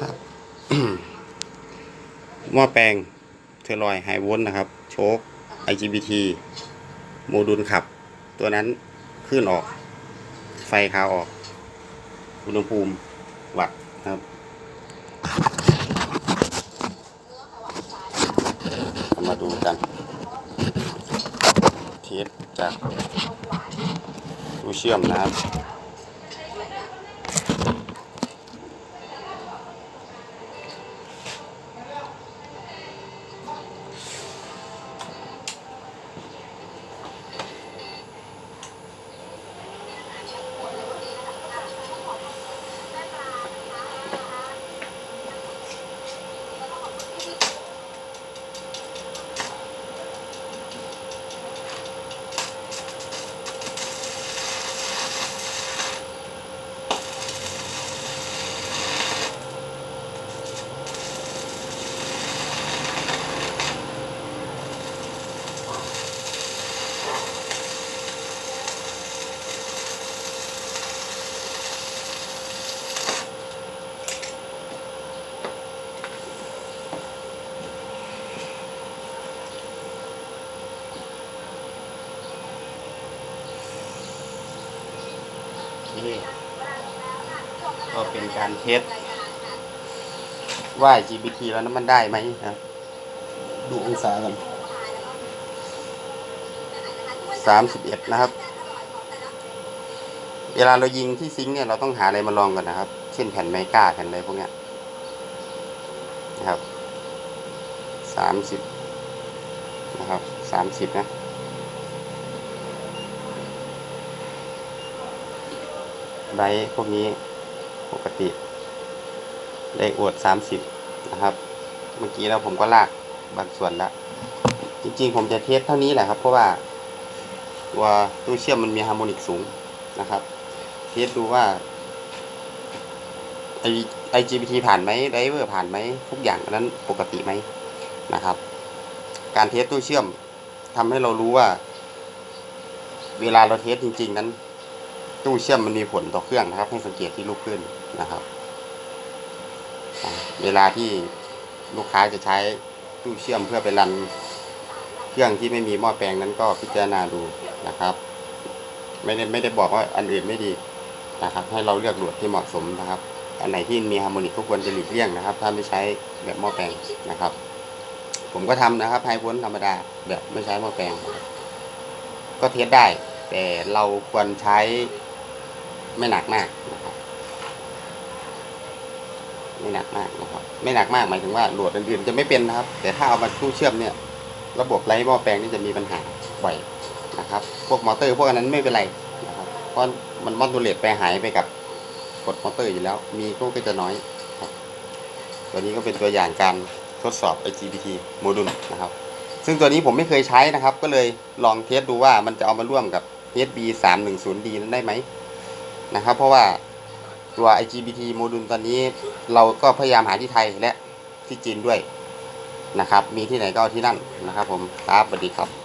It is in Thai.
ครับหม้อแปลงเทอร์ลอยไฮโวลต์นะครับ โชค IGBT โมดูลขับ ตัวนั้นขึ้นออก ไฟขาวออก อุณหภูมิวัดครับมาดูกัน เทสจากดูเชื่อมนะครับ นี่ก็เป็นการเทสว่า GPT แล้วนั้นมันได้ไหมนะครับดูองศากันสามสิบเอ็ดนะครับ เวลาเรายิงที่ซิงค์เนี่ยเราต้องหาอะไรมาลองก่อนนะครับ เช่นแผ่นไมก้าแผ่นอะไรพวกเนี้ยนะครับสามสิบนะครับสามสิบนะ ไดร์พวกนี้ปกติได้อวด 30 นะครับ เมื่อกี้แล้วผมก็ลากบางส่วนแล้วจริงๆ ผมจะเทสเท่านี้แหละครับ เพราะว่า ตัวตู้เชื่อมมันมีฮาร์โมนิกสูงนะครับ เทสดูว่าไอ IGBT ผ่านไหมไดเวอร์ผ่านไหมทุกอย่างนั้นปกติไหมนะครับ การเทสตู้เชื่อมทำให้เรารู้ว่า เวลาเราเทสจริง ๆ นั้น ตู้เชื่อมมันมีผลต่อเครื่องนะครับ ให้สังเกตที่ลูกขึ้นนะครับ เวลาที่ลูกค้าจะใช้ตู้เชื่อมเพื่อไปรันเครื่องที่ไม่มีหม้อแปลงนั้นก็พิจารณาดูนะครับ ไม่ได้ไม่ได้บอกว่าอันอื่นไม่ดีนะครับ ให้เราเลือกโหลดที่เหมาะสมนะครับ อันไหนที่มีฮาร์โมนิกก็ควรจะหลีกเลี่ยงนะครับ ถ้าไม่ใช้แบบหม้อแปลงนะครับ ผมก็ทำนะครับไฮโวลต์ธรรมดาแบบไม่ใช้หม้อแปลง ก็เทสได้ แต่เราควรใช้ ไม่หนักมากนะครับ ไม่หนักมากนะครับ ไม่หนักมากหมายถึงว่าโหลดอื่นๆจะไม่เป็นนะครับ แต่ถ้าเอามาตู้เชื่อมเนี่ย ระบบไร้หม้อแปลงนี่จะมีปัญหาบ่อยนะครับ พวกมอเตอร์พวกอันนั้นไม่เป็นไรนะครับ เพราะมันมอดูเลตไปหายไปกับกดมอเตอร์อยู่แล้ว มีก็จะน้อยครับ ตัวนี้ก็เป็นตัวอย่างการทดสอบ IGBT โมดูลนะครับ ซึ่งตัวนี้ผมไม่เคยใช้นะครับ ก็เลยลองเทสดูว่ามันจะเอามาร่วมกับ HB 3 1 0 D นั้นได้ไหม นะครับ เพราะว่าตัว IGBT โมดูลตอนนี้เราก็พยายามหาที่ไทยและที่จีนด้วยนะครับ มีที่ไหนก็เอาที่นั่นนะครับผมครับสวัสดีครับ